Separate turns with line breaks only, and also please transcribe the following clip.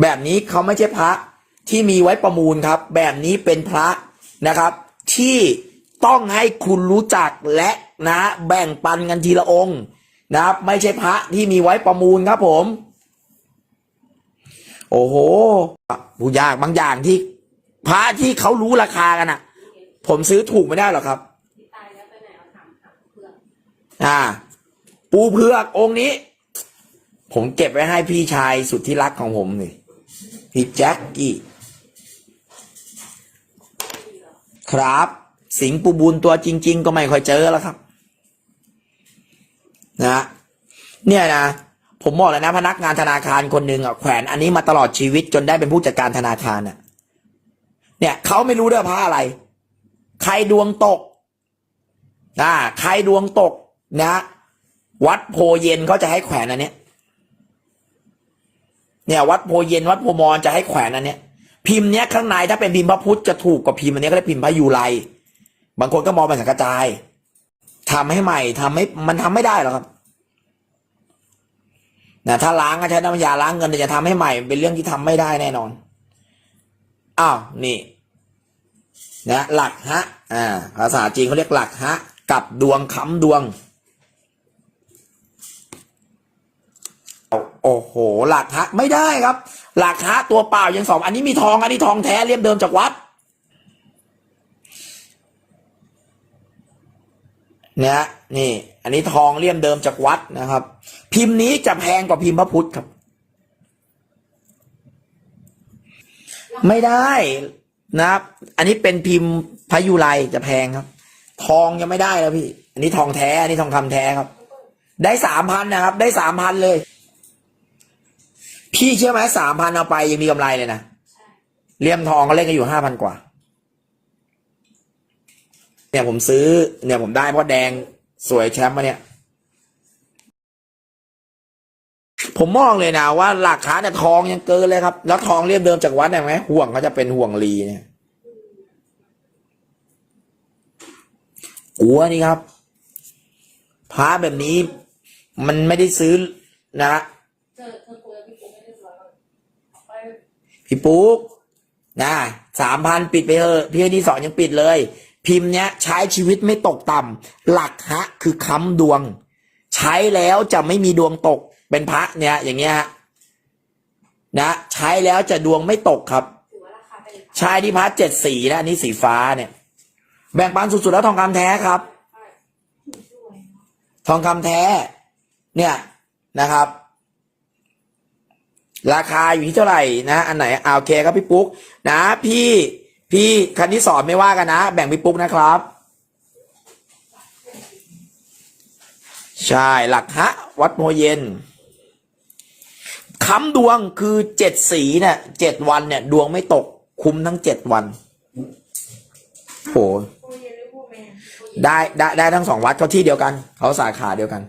แบบนี้เขาไม่ใช่พระที่มีไว้ประมูลครับ แบบนี้เป็นพระนะครับ ที่ต้องให้คุณรู้จักและนะแบ่งปันกันทีละองค์นะครับ ไม่ใช่พระที่มีไว้ประมูลครับผม โอ้โหผู้ยากบางอย่างที่ พระที่เขารู้ราคากันอะ ผมซื้อถูกไม่ได้หรอกครับ
ที่ตายแล้วไปไหนเอาถามถามเพื่อน
อ่า ปูเผือกองค์นี้ ผมเก็บไว้ให้พี่ชายสุดที่รักของผมนี่ พี่แจ็คกี้ครับ สิงปูบุญตัวจริง ๆ ก็ไม่ค่อยเจอแล้วครับนะเนี่ยนะผมบอกเลยนะ พนักงานธนาคารคนหนึ่งอะแขวนอันนี้มาตลอดชีวิตจนได้เป็นผู้จัดการธนาคารอะ เนี่ยเขาไม่รู้ด้วยเพราะอะไร ใครดวงตกนะใครดวงตกนะ วัดโพเย็นเขาจะให้แขวนอันเนี้ย เนี่ยวัดโพเย็นวัดโพมอนจะให้แขวนอันเนี้ยพิมพ์เนี้ยข้างในถ้าเป็นพิมพ์พระพุทธจะถูกกว่าพิมพ์อันนี้ก็ได้พิมพ์พระยูไรบางคนก็มองเป็นสังกระจายทำให้ใหม่ทำให้มันทำไม่ได้หรอกครับนะถ้าล้างก็ใช้น้ำยาล้างเงินแต่จะทำให้ใหม่เป็นเรื่องที่ทำไม่ได้แน่นอนอ้าวนี่นะหลักฮะอ่าภาษาจีนเขาเรียกหลักฮะกับดวงค้ำดวง โอ้โหหลักฮะไม่ได้ครับ หลักฮะตัวเปล่ายังสองอันนี้มีทองอันนี้ทองแท้เรียบเดิมจากวัดเนี่ยนี่ อันนี้ทองเลี่ยมเดิมจากวัดนะครับ พิมพ์นี้จะแพงกว่าพิมพ์พระพุทธครับ ไม่ได้นะครับ อันนี้เป็นพิมพ์พระยุไรจะแพงครับ ทองยังไม่ได้แล้วพี่ อันนี้ทองแท้ อันนี้ทองคำแท้ครับ ได้สามพันนะครับ ได้สามพันเลย พี่เชื่อไหมสามพันเอาไปยังมีกำไรเลยนะ
ใช่
เลี่ยมทองก็เล่นกันอยู่ห้าพันกว่า เนี่ยผมซื้อ เนี่ยผมได้เพราะแดงสวยแชมป์มาเนี่ย ผมมองเลยนะว่าหลักฐานเนี่ยทองยังเกินเลยครับ แล้วทองเรียบเดิมจากวัดเห็นไหมห่วงเขาจะเป็นห่วงลีเนี่ยกลัวนี่ครับพระแบบนี้ มันไม่ได้ซื้อนะ
เจอเธอคุยกับ พี่ปุ๊ก
นะสามพันปิดไปเถอะพี่อดีสอนยังปิดเลย พิมพ์เนี้ย ใช้ชีวิตไม่ตกต่ำหลักฮะ คือค้ำดวง ใช้แล้วจะไม่มีดวงตกเป็นพระเนี่ย อย่างเงี้ยฮะนะใช้แล้วจะดวงไม่ตกครับ
ถือว่าราคาเป็น
ใช้ที่พระเจ็ดสีนะอันนี้สีฟ้าเนี่ย แบ่งปันสุดๆแล้วทองคำแท้ครับ ทองคำแท้ เนี่ยนะครับ ราคาอยู่ที่เท่าไหร่นะอันไหนอ่าโอเคครับพี่ปุ๊กนะ พี่พี่คันที่สอนไม่ว่ากันนะ แบ่งพี่ปุ๊กนะครับ ใช่หลักฮะวัดโมเย็นค้ำดวงคือเจ็ดสีเนี่ยเจ็ดวันเนี่ย ดวงไม่ตกคุ้มทั้งเจ็ดวันโห
โคเย็นหรือโคแมนโคเย็น
ได้ได้ได้ทั้งสองวัดเขาที่เดียวกัน เขาสาขาเดียวกัน